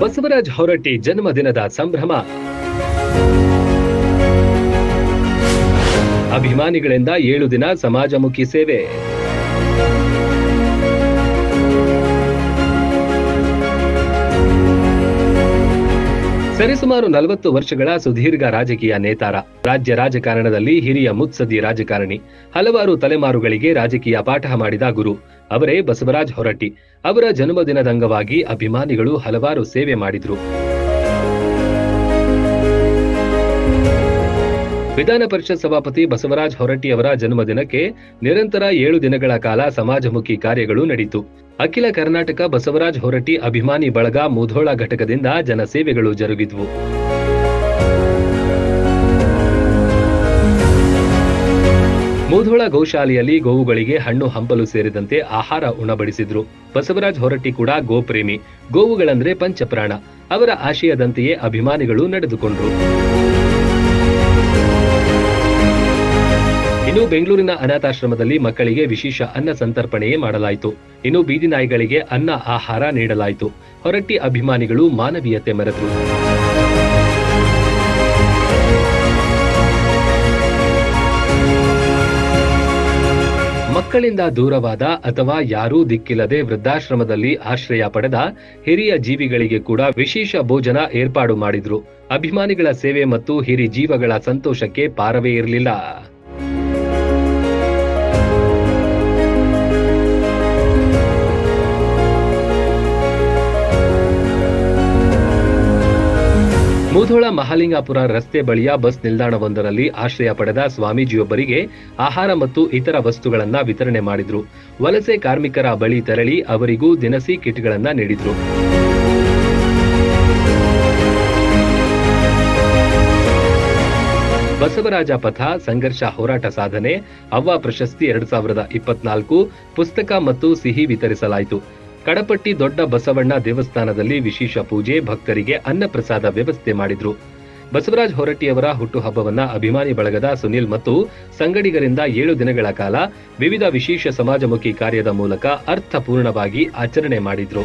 ಬಸವರಾಜ್ ಹೊರಟ್ಟಿ ಜನ್ಮದಿನದ ಸಂಭ್ರಮ. ಅಭಿಮಾನಿಗಳಿಂದ ಏಳು ದಿನ ಸಮಾಜಮುಖಿ ಸೇವೆ. ಸರಿಸುಮಾರು ನಲವತ್ತು ವರ್ಷಗಳ ಸುದೀರ್ಘ ರಾಜಕೀಯ ನೇತಾರ. ರಾಜ್ಯ ರಾಜಕಾರಣದಲ್ಲಿ ಹಿರಿಯ ಮುತ್ಸದ್ದಿ ರಾಜಕಾರಣಿ. ಹಲವಾರು ತಲೆಮಾರುಗಳಿಗೆ ರಾಜಕೀಯ ಪಾಠ ಮಾಡಿದ ಗುರು. ಅವರೇ ಬಸವರಾಜ್ ಹೊರಟ್ಟಿ. ಅವರ ಜನ್ಮದಿನದ ಅಂಗವಾಗಿ ಅಭಿಮಾನಿಗಳು ಹಲವಾರು ಸೇವೆ ಮಾಡಿದ್ರು. ವಿಧಾನ ಪರಿಷತ್ ಸಭಾಪತಿ ಬಸವರಾಜ್ ಹೊರಟ್ಟಿ ಅವರ ಜನ್ಮದಿನಕ್ಕೆ ನಿರಂತರ ಏಳು ದಿನಗಳ ಕಾಲ ಸಮಾಜಮುಖಿ ಕಾರ್ಯಗಳು ನಡೆಯಿತು ಅಖಿಲ ಕರ್ನಾಟಕ ಬಸವರಾಜ್ ಹೊರಟ್ಟಿ ಅಭಿಮಾನಿ ಬಳಗ ಮುಧೋಳ ಘಟಕದಿಂದ ಜನಸೇವೆಗಳು ಜರುಗಿದ್ವು. ಮುಧೋಳ ಗೋಶಾಲೆಯಲ್ಲಿ ಗೋವುಗಳಿಗೆ ಹಣ್ಣು ಹಂಪಲು ಸೇರಿದಂತೆ ಆಹಾರ ಉಣಬಡಿಸಿದ್ರು. ಬಸವರಾಜ್ ಹೊರಟ್ಟಿ ಕೂಡ ಗೋಪ್ರೇಮಿ. ಗೋವುಗಳಂದ್ರೆ ಪಂಚಪ್ರಾಣ. ಅವರ ಆಶಯದಂತೆಯೇ ಅಭಿಮಾನಿಗಳು ನಡೆದುಕೊಂಡ್ರು. ಇನ್ನು ಬೆಂಗಳೂರಿನ ಅನಾಥಾಶ್ರಮದಲ್ಲಿ ಮಕ್ಕಳಿಗೆ ವಿಶೇಷ ಅನ್ನ ಸಂತರ್ಪಣೆಯೇ ಮಾಡಲಾಯಿತು. ಇನ್ನು ಬೀದಿ ನಾಯಿಗಳಿಗೆ ಅನ್ನ ಆಹಾರ ನೀಡಲಾಯಿತು. ಹೊರಟ್ಟಿ ಅಭಿಮಾನಿಗಳು ಮಾನವೀಯತೆ ಮರೆತು ಮಕ್ಕಳಿಂದ ದೂರವಾದ ಅಥವಾ ಯಾರೂ ದಿಕ್ಕಿಲ್ಲದೆ ವೃದ್ಧಾಶ್ರಮದಲ್ಲಿ ಆಶ್ರಯ ಪಡೆದ ಹಿರಿಯ ಜೀವಿಗಳಿಗೆ ಕೂಡ ವಿಶೇಷ ಭೋಜನ ಏರ್ಪಾಡು ಮಾಡಿದ್ರು. ಅಭಿಮಾನಿಗಳ ಸೇವೆ ಮತ್ತು ಹಿರಿ ಜೀವಗಳ ಸಂತೋಷಕ್ಕೆ ಪಾರವೇ ಇರಲಿಲ್ಲ. ಮುಧೋಳ ಮಹಾಲಿಂಗಾಪುರ ರಸ್ತೆ ಬಳಿಯ ಬಸ್ ನಿಲ್ದಾಣವೊಂದರಲ್ಲಿ ಆಶ್ರಯ ಪಡೆದ ಸ್ವಾಮೀಜಿಯೊಬ್ಬರಿಗೆ ಆಹಾರ ಮತ್ತು ಇತರ ವಸ್ತುಗಳನ್ನು ವಿತರಣೆ ಮಾಡಿದ್ರು. ವಲಸೆ ಕಾರ್ಮಿಕರ ಬಳಿ ತೆರಳಿ ಅವರಿಗೂ ದಿನಸಿ ಕಿಟ್ಗಳನ್ನು ನೀಡಿದ್ರು. ಬಸವರಾಜ ಪಥ, ಸಂಘರ್ಷ ಹೋರಾಟ ಸಾಧನೆ, ಅವ್ವ ಪ್ರಶಸ್ತಿ ಎರಡ್ ಸಾವಿರದ ಇಪ್ಪತ್ನಾಲ್ಕು, ಪುಸ್ತಕ ಮತ್ತು ಸಿಹಿ ವಿತರಿಸಲಾಯಿತು. ಕಡಪಟ್ಟಿ ದೊಡ್ಡ ಬಸವಣ್ಣ ದೇವಸ್ಥಾನದಲ್ಲಿ ವಿಶೇಷ ಪೂಜೆ, ಭಕ್ತರಿಗೆ ಅನ್ನಪ್ರಸಾದ ವ್ಯವಸ್ಥೆ ಮಾಡಿದ್ರು. ಬಸವರಾಜ ಹೊರಟ್ಟಿಯವರ ಹುಟ್ಟುಹಬ್ಬವನ್ನ ಅಭಿಮಾನಿ ಬಳಗದ ಸುನಿಲ್ ಮತ್ತು ಸಂಗಡಿಗರಿಂದ ಏಳು ದಿನಗಳ ಕಾಲ ವಿವಿಧ ವಿಶೇಷ ಸಮಾಜಮುಖಿ ಕಾರ್ಯದ ಮೂಲಕ ಅರ್ಥಪೂರ್ಣವಾಗಿ ಆಚರಣೆ ಮಾಡಿದ್ರು.